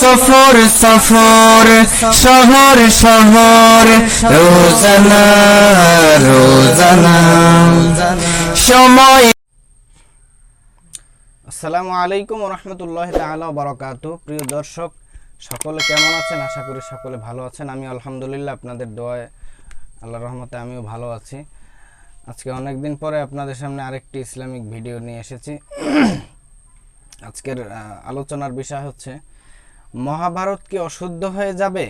সফর সফর, শহর শহর, রোজানা রোজানা, সময়। আসসালামু আলাইকুম রহমতুল্লাহ তাআলা বারাকাতু প্রিয় দর্শক, সকলে কেমন আছেন? আশা করি সকলে ভালো আছেন। আমি আলহামদুলিল্লাহ আপনাদের দোয়ায়, আল্লাহর রহমতে আমিও ভালো আছি। আজকে অনেক দিন পরে আপনাদের সামনে আরেকটি ইসলামিক ভিডিও নিয়ে এসেছি। আজকের আলোচনার বিষয় হচ্ছে মহাভারত কি অশুদ্ধ হয়ে যাবে?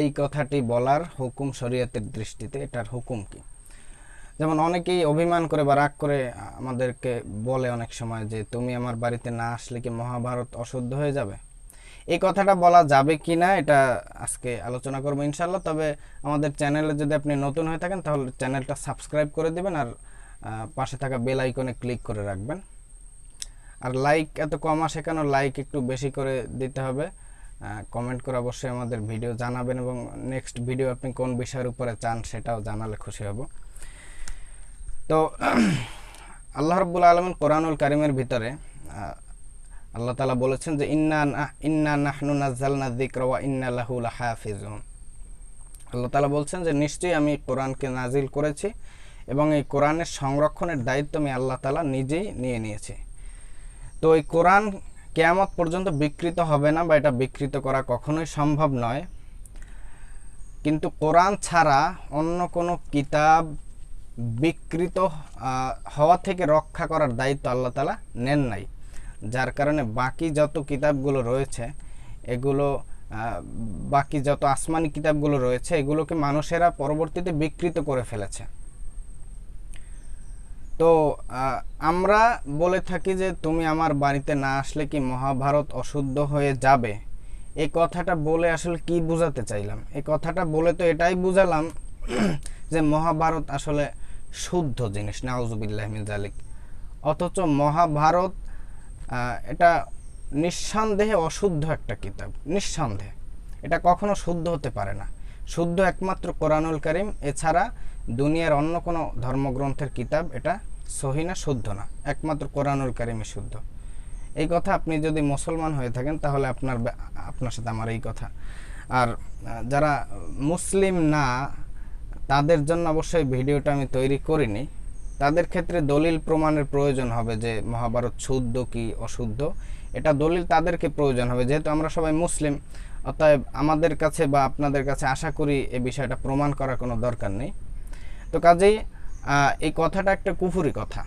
এই কথাটি বলার হুকুম শরীয়তের দৃষ্টিতে এটার হুকুম কি? যেমন অনেকেই অভিমান করে বা রাগ করে আমাদেরকে বলে অনেক সময় যে, তুমি আমার বাড়িতে না আসলে কি মহাভারত অশুদ্ধ হয়ে যাবে? এই কথাটা বলা যাবে কি না, এটা আজকে আলোচনা করব ইনশাল্লাহ তবে আমাদের চ্যানেলে যদি আপনি নতুন হয়ে থাকেন, তাহলে চ্যানেলটা সাবস্ক্রাইব করে দিবেন আর পাশে থাকা বেল আইকনে ক্লিক করে রাখবেন। আর লাইক এত কম আসে কেন? লাইক একটু বেশি করে দিতে হবে। কমেন্ট করে অবশ্যই আমাদের ভিডিও জানাবেন এবং নেক্সট ভিডিও আপনি কোন বিষয়ের উপরে চান সেটাও জানালে খুশি হব। তো, আল্লাহ রব্বুল আলমিন কোরআনুল কারিমের ভিতরে আল্লাহ তালা বলেছেন যে, ইন্না ইন্না নাহনু নাজ্জালনা যিকরা ইন্না লাহু লাহাফিজুন। আল্লাহ তালা বলছেন যে, নিশ্চয়ই আমি কোরআনকে নাজিল করেছি এবং এই কোরআনের সংরক্ষণের দায়িত্ব আমি আল্লাহ তালা নিজেই নিয়ে নিয়েছি। তো এই কোরআন কেয়ামত পর্যন্ত বিকৃত হবে না বা এটা বিকৃত করা কখনোই সম্ভব নয়। কিন্তু কোরআন ছাড়া অন্য কোনো কিতাব বিকৃত হওয়া থেকে রক্ষা করার দায়িত্ব আল্লাহ তালা নেন নাই। যার কারণে বাকি যত কিতাবগুলো রয়েছে, এগুলো বাকি যত আসমানি কিতাবগুলো রয়েছে, এগুলোকে মানুষেরা পরবর্তীতে বিকৃত করে ফেলেছে। তো আমরা বলে থাকি যে তুমি আমার বাড়িতে না আসলে কি মহাভারত অশুদ্ধ হয়ে যাবে? এই কথাটা বলে আসলে কি বোঝাতে চাইলাম? এই কথাটা বলে তো এটাই বুঝালাম যে মহাভারত আসলে শুদ্ধ জিনিস, নাউজুবিল্লাহ মিন জালিক অথচ মহাভারত এটা নিঃসন্দেহে অশুদ্ধ একটা কিতাব, নিঃসন্দেহে। এটা কখনো শুদ্ধ হতে পারে না। শুদ্ধ একমাত্র কোরআনুল করিম, এছাড়া দুনিয়ার অন্য কোনো ধর্মগ্রন্থের কিতাব এটা সহি না শুদ্ধ না, একমাত্র কোরআনুল করিমই শুদ্ধ। এই কথা আপনি যদি মুসলমান হয়ে থাকেন তাহলে আপনার আপনার সাথে আমার এই কথা। আর, যারা মুসলিম না, তাদের জন্য অবশ্যই ভিডিওটা আমি তৈরি করিনি। তাদের ক্ষেত্রে দলিল প্রমাণের প্রয়োজন হবে যে মহাভারত শুদ্ধ কি অশুদ্ধ। এটা দলিল তাদেরকে প্রয়োজন হবে। যেহেতু আমরা সবাই মুসলিম, অতএব আমাদের কাছে বা আপনাদের কাছে আশা করি এ বিষয়টা প্রমাণ করার কোনো দরকার নেই। তো কাজেই এই কথাটা একটা কুফুরি কথা।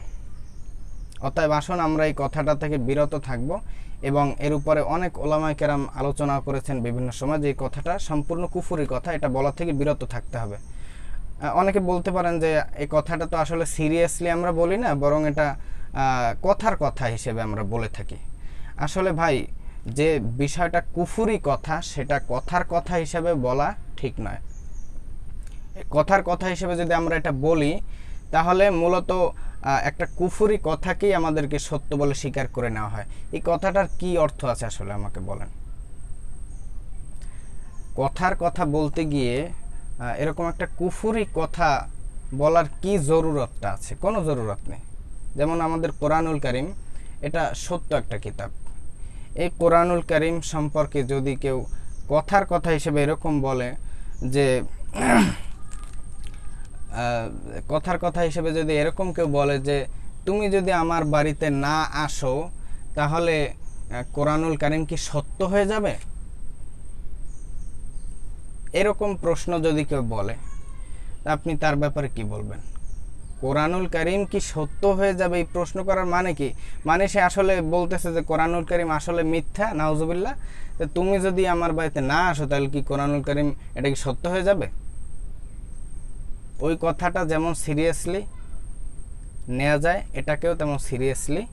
অতএব আসুন আমরা এই কথাটা থেকে বিরত থাকব এবং এর উপরে অনেক ওলামায় কেরাম আলোচনা করেছেন বিভিন্ন সময় যে এই কথাটা সম্পূর্ণ কুফুরি কথা, এটা বলা থেকে বিরত থাকতে হবে। অনেকে বলতে পারেন যে এই কথাটা তো আসলে সিরিয়াসলি আমরা বলি না, বরং এটা কথার কথা হিসেবে আমরা বলে থাকি। আসলে ভাই, যে বিষয়টা কুফুরি কথা, সেটা কথার কথা হিসেবে বলা ঠিক নয়। কথার কথা হিসেবে যদি আমরা এটা বলি, তাহলে মূলত একটা কুফুরি কথাকেই আমাদেরকে সত্য বলে স্বীকার করে নেওয়া হয়। এই কথাটার কি অর্থ আছে আসলে আমাকে বলেন? কথার কথা বলতে গিয়ে এরকম একটা কুফুরি কথা বলার কি জরুরতটা আছে? কোনো জরুরত নেই। যেমন আমাদের কোরআনুল করিম, এটা সত্য একটা কিতাব। এই কোরআনুল করিম সম্পর্কে যদি কেউ কথার কথা হিসেবে এরকম বলে যে কথার কথা হিসেবে যদি এরকম কেউ বলে যে, তুমি যদি আমার বাড়িতে না আসো, তাহলে কোরআনুল কারিম কি সত্য হয়ে যাবে? এরকম প্রশ্ন যদি কেউ বলে আপনি তার ব্যাপারে কি বলবেন? কোরআনুল করিম কি সত্য হয়ে যাবে এই প্রশ্ন করার মানে কি? মানে সে আসলে বলতেছে যে, কোরআনুল করিম আসলে মিথ্যা, নাউজুবিল্লাহ। তো তুমি যদি আমার বাড়িতে না আসো, তাহলে কি কোরআনুল করিম এটা কি সত্য হয়ে যাবে? ওই কথাটা যেমন সিরিয়াসলি নেওয়া যায়, এটাকেও তেমন সিরিয়াসলি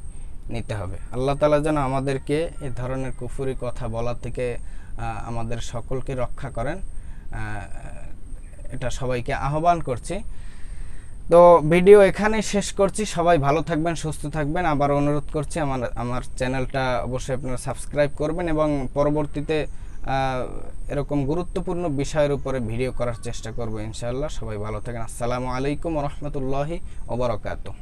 নিতে হবে। আল্লাহ তালা যেন আমাদেরকে এ ধরনের কুফুরি কথা বলা থেকে আমাদের সকলকে রক্ষা করেন। এটা সবাইকে আহ্বান করছি। তো ভিডিও এখানেই শেষ করছি। সবাই ভালো থাকবেন, সুস্থ থাকবেন। আবার অনুরোধ করছি, আমার আমার চ্যানেলটা অবশ্যই আপনারা সাবস্ক্রাইব করবেন এবং পরবর্তীতে এরকম গুরুত্বপূর্ণ বিষয়ের উপরে ভিডিও করার চেষ্টা করব ইনশাআল্লাহ। সবাই ভালো থাকেন। আসসালামু আলাইকুম রহমতুল্লাহি ওবরাকাতুহ